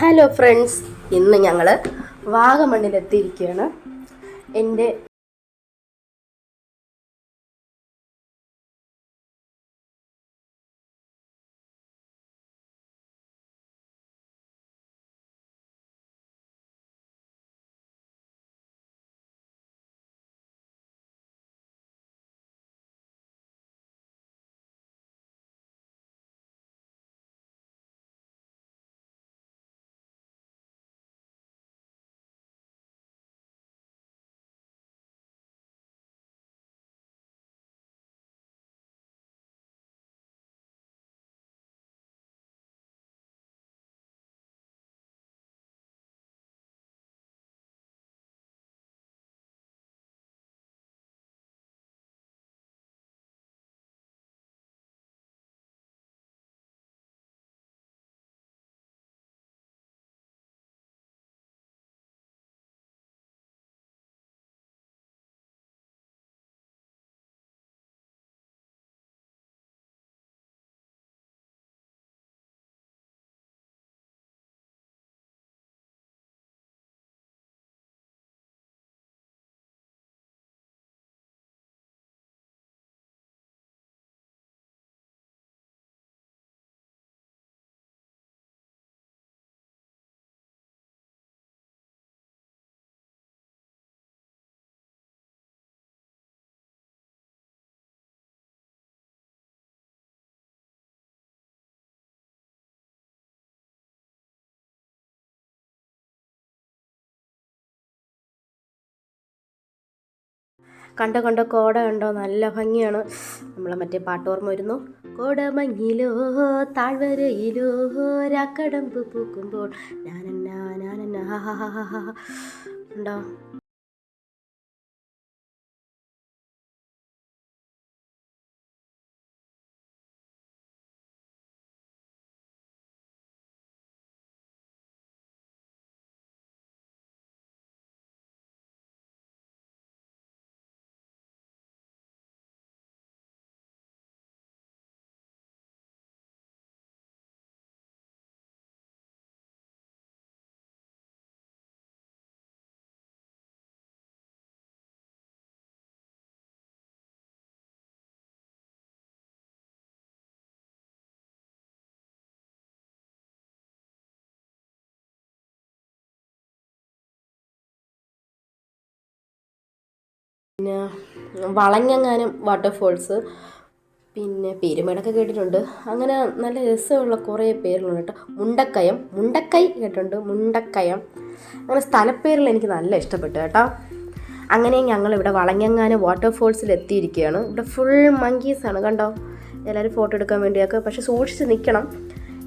Hello friends ഇന്ന് ഞങ്ങൾ വാഗമണ്ണിലെത്തിയിരിക്കുകയാണ്. എന്റെ കണ്ടോ കണ്ട കോട കണ്ടോ? നല്ല ഭംഗിയാണ്. നമ്മളെ മറ്റേ പാട്ടോർമ്മ വരുന്നു. കോടമഞ്ഞിലോ താഴ്വരയിലോ രാക്കടമ്പ് പൂക്കുമ്പോൾ ഞാനെന്നാ ഞാനെന്നാ ഉണ്ടോ? പിന്നെ വളഞ്ഞെങ്ങാനും വാട്ടർഫോൾസ് പിന്നെ പെരുമേടൊക്കെ കേട്ടിട്ടുണ്ട്. അങ്ങനെ നല്ല രസമുള്ള കുറേ പേരുകളുണ്ട് കേട്ടോ. മുണ്ടക്കയം മുണ്ടക്കൈ കേട്ടിട്ടുണ്ട് മുണ്ടക്കയം. അങ്ങനെ സ്ഥലപ്പേരിൽ എനിക്ക് നല്ല ഇഷ്ടപ്പെട്ടു കേട്ടോ. അങ്ങനെ ഞങ്ങളിവിടെ വളഞ്ഞെങ്ങാനും വാട്ടർഫോൾസിൽ എത്തിയിരിക്കുകയാണ്. ഇവിടെ ഫുൾ മങ്കീസാണ് കണ്ടോ? എല്ലാവരും ഫോട്ടോ എടുക്കാൻ വേണ്ടിയൊക്കെ. പക്ഷെ സൂക്ഷിച്ച് നിൽക്കണം.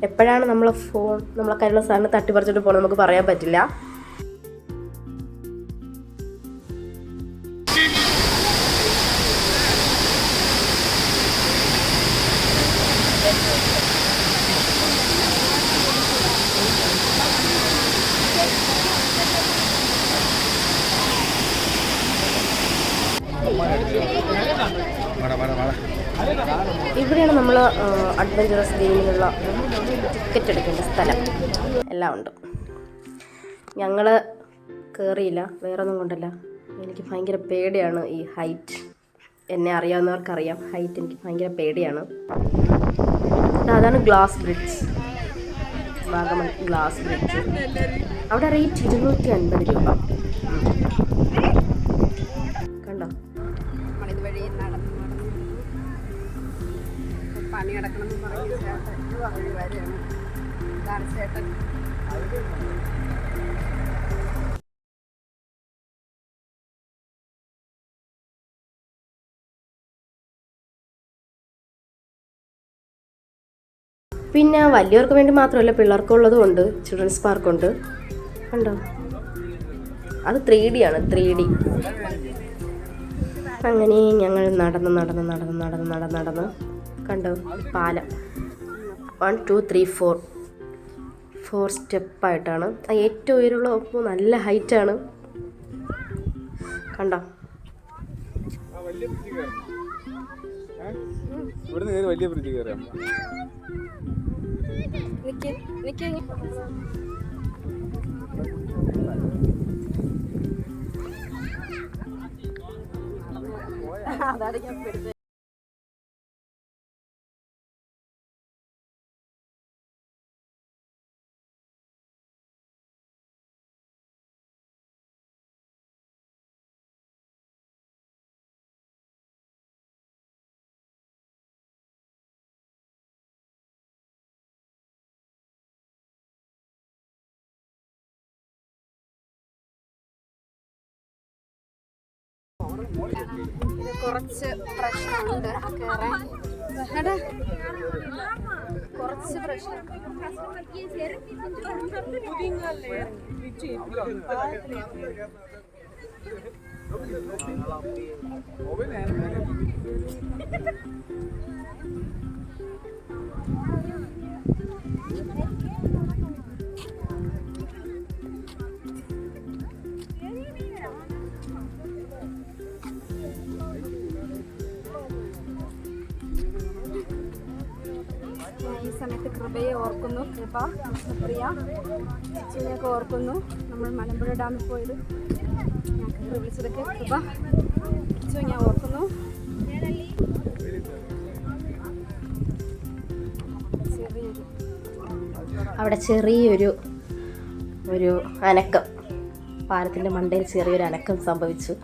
എപ്പോഴാണ് നമ്മളെ ഫോൺ നമ്മളെ കയ്യിലുള്ള സാധനം തട്ടിപ്പറിച്ചിട്ട് പോകണം നമുക്ക് പറയാൻ പറ്റില്ല. ഇവിടെയാണ് നമ്മൾ അഡ്വഞ്ചറസ് ഗെയിമിനുള്ള ടിക്കറ്റ് എടുക്കേണ്ട സ്ഥലം. എല്ലാം ഉണ്ട്. ഞങ്ങൾ കയറിയില്ല വേറെ ഒന്നും കൊണ്ടല്ല. എനിക്ക് ഭയങ്കര പേടിയാണ് ഈ ഹൈറ്റ് എന്നെ അറിയാവുന്നവർക്കറിയാം. ഹൈറ്റ് എനിക്ക് ഭയങ്കര പേടിയാണ്. അതാണ് glass bridge Vagamon glass bridge അവിടെ റേറ്റ് ഇരുന്നൂറ്റി അൻപത് രൂപ. പണി കിടക്കണം എന്ന് പറഞ്ഞ ചേട്ടൻ പറഞ്ഞു വരെയാണ് ഇതാണ് ചേട്ടൻ പിന്നെ വലിയവർക്ക് വേണ്ടി മാത്രമല്ല പിള്ളേർക്കുള്ളതും ഉണ്ട് ചിൽഡ്രൻസ് പാർക്കുണ്ട് കണ്ടോ? അത് ത്രീ ഡി ആണ് ത്രീ ഡി അങ്ങനെ ഞങ്ങൾ നടന്ന് നടന്ന് നടന്ന് നടന്ന് നടന്ന് നടന്ന് കണ്ടോ? പാലം. One two three four four സ്റ്റെപ്പായിട്ടാണ് ആ ഏറ്റവും ഉയരമുള്ള ഒപ്പം നല്ല ഹൈറ്റാണ് കണ്ടോ? വലിയ ബ്രിഡ്ജ് കയറാം അതാണ് ഞാൻ പെടുന്നത് കുറച്ച് പ്രശ്നമുണ്ട്. കയറാൻ എടാ, കുറച്ച് പ്രശ്നം ഈ സമയത്ത് കൃപയെ ഓർക്കുന്നു. കൃപ പ്രിയ അച്ഛനെയൊക്കെ ഓർക്കുന്നു. നമ്മൾ മലമ്പുഴ ഡാമിൽ പോയത്. ഞാൻ കയറി വിളിച്ചതൊക്കെ കൃപ. അച്ഛൻ ഞാൻ ഓർക്കുന്നു. അവിടെ ചെറിയൊരു ഒരു അനക്കം. പാലത്തിന്റെ മണ്ടയിൽ ചെറിയൊരു അനക്കം സംഭവിച്ചു.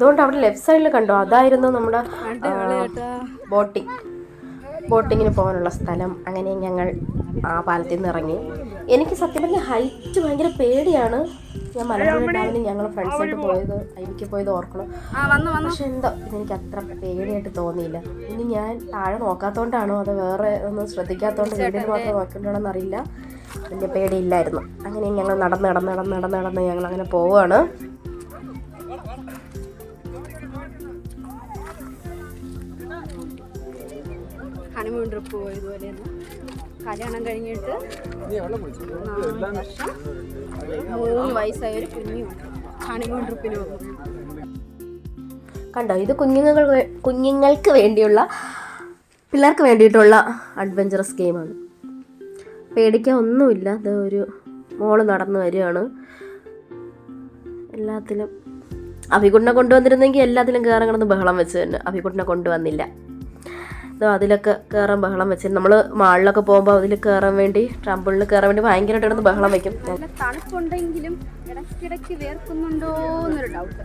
അതുകൊണ്ട് അവിടെ ലെഫ്റ്റ് സൈഡിൽ കണ്ടോ? അതായിരുന്നു നമ്മുടെ ബോട്ടിംഗ് ബോട്ടിങ്ങിന് പോകാനുള്ള സ്ഥലം. അങ്ങനെ ഞങ്ങൾ ആ പാലത്തിൽ നിന്ന് ഇറങ്ങി. എനിക്ക് സത്യം പറഞ്ഞാൽ ഹൈറ്റ് ഭയങ്കര പേടിയാണ്. ഞാൻ മലമ്പുഴ ഡാമിന് ഞങ്ങൾ ഫ്രണ്ട്സായിട്ട് പോയത്. എനിക്ക് പോയത് ഓർക്കണം. പക്ഷെ എന്തോ ഇതെനിക്ക് അത്ര പേടിയായിട്ട് തോന്നിയില്ല. ഇനി ഞാൻ താഴെ നോക്കാത്തോണ്ടാണോ അത് വേറെ ഒന്നും ശ്രദ്ധിക്കാത്തോണ്ട് വീടിന് മാത്രം നോക്കിയിട്ടുണ്ടോന്ന് അറിയില്ല. വലിയ പേടിയില്ലായിരുന്നു. അങ്ങനെ ഞങ്ങൾ നടന്ന് നടന്ന് നടന്ന് നടന്ന് നടന്ന് ഞങ്ങൾ അങ്ങനെ പോവുകയാണ് ഹണിമൂൺ ട്രിപ്പ് പോയതുപോലെ കല്യാണം കഴിഞ്ഞിട്ട് നാല് വർഷം മൂന്ന് വയസ്സായ ഒരു കുഞ്ഞു ഹണിമൂൺ ട്രിപ്പിന് പോകുന്നു കണ്ടോ ഇത് കുഞ്ഞുങ്ങൾ കുഞ്ഞുങ്ങൾക്ക് വേണ്ടിയുള്ള പിള്ളേർക്ക് വേണ്ടിയിട്ടുള്ള അഡ്വഞ്ചറസ് ഗെയിമാണ് പേടിക്കാൻ ഒന്നുമില്ല. അത് ഒരു മോൾ നടന്നു വരികയാണ്. എല്ലാത്തിലും അഭികുട്ടിനെ കൊണ്ടുവന്നിരുന്നെങ്കിൽ എല്ലാത്തിലും കയറാൻ കിടന്ന് ബഹളം വെച്ച് തന്നെ അഭികുട്ടിനെ കൊണ്ടുവന്നില്ല. അതിലൊക്കെ കയറാൻ ബഹളം വെച്ചിരുന്നു നമ്മൾ മാളിലൊക്കെ പോകുമ്പോൾ അതിൽ കയറാൻ വേണ്ടി ട്രമ്പിളിൽ കയറാൻ വേണ്ടി ഭയങ്കരമായിട്ട് കിടന്ന് ബഹളം വെക്കും. തണുപ്പുണ്ടെങ്കിലും ഇടയ്ക്കിടയ്ക്ക് വേർക്കുന്നുണ്ടോ എന്നൊരു ഡൗട്ട്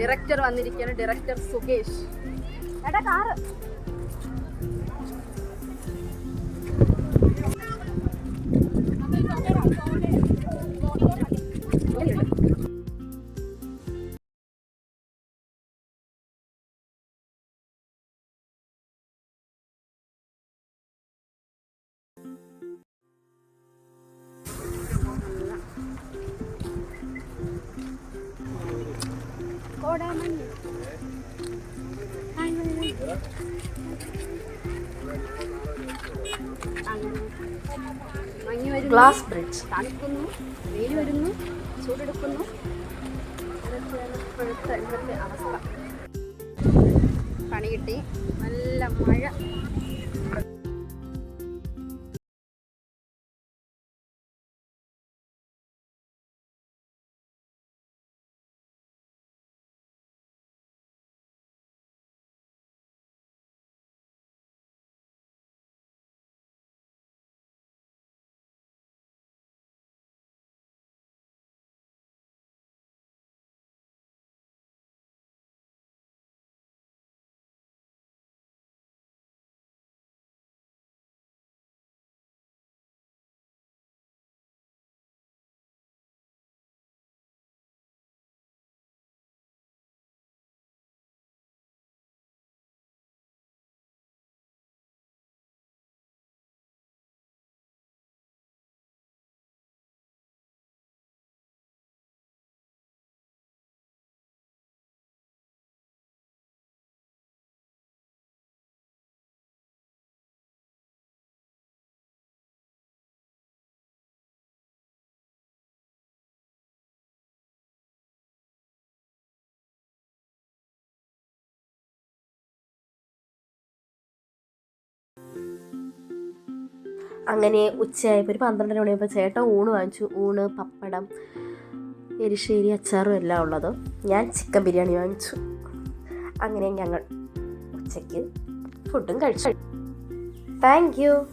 ഡയറക്ടർ വന്നിരിക്കുകയാണ് ഡയറക്ടർ സുകേഷ്. എടാ കാറ്. ഗ്ലാസ് ബ്രിഡ്ജ് തണുക്കുന്നു വെയിൽ വരുന്നു ചൂടെടുക്കുന്നു. ഇപ്പോഴത്തെ ഇവിടുത്തെ അവസ്ഥ. പണി കിട്ടി. നല്ല മഴ. അങ്ങനെ ഉച്ചയായപ്പോൾ ഒരു പന്ത്രണ്ടര മണിയായപ്പോൾ ചേട്ടൻ ഊണ് വാങ്ങിച്ചു. ഊണ് പപ്പടം എരിശ്ശേരി അച്ചാറും എല്ലാം ഉള്ളത്. ഞാൻ ചിക്കൻ ബിരിയാണി വാങ്ങിച്ചു. അങ്ങനെ ഞങ്ങൾ ഉച്ചയ്ക്ക് ഫുഡും കഴിച്ചു. Thank you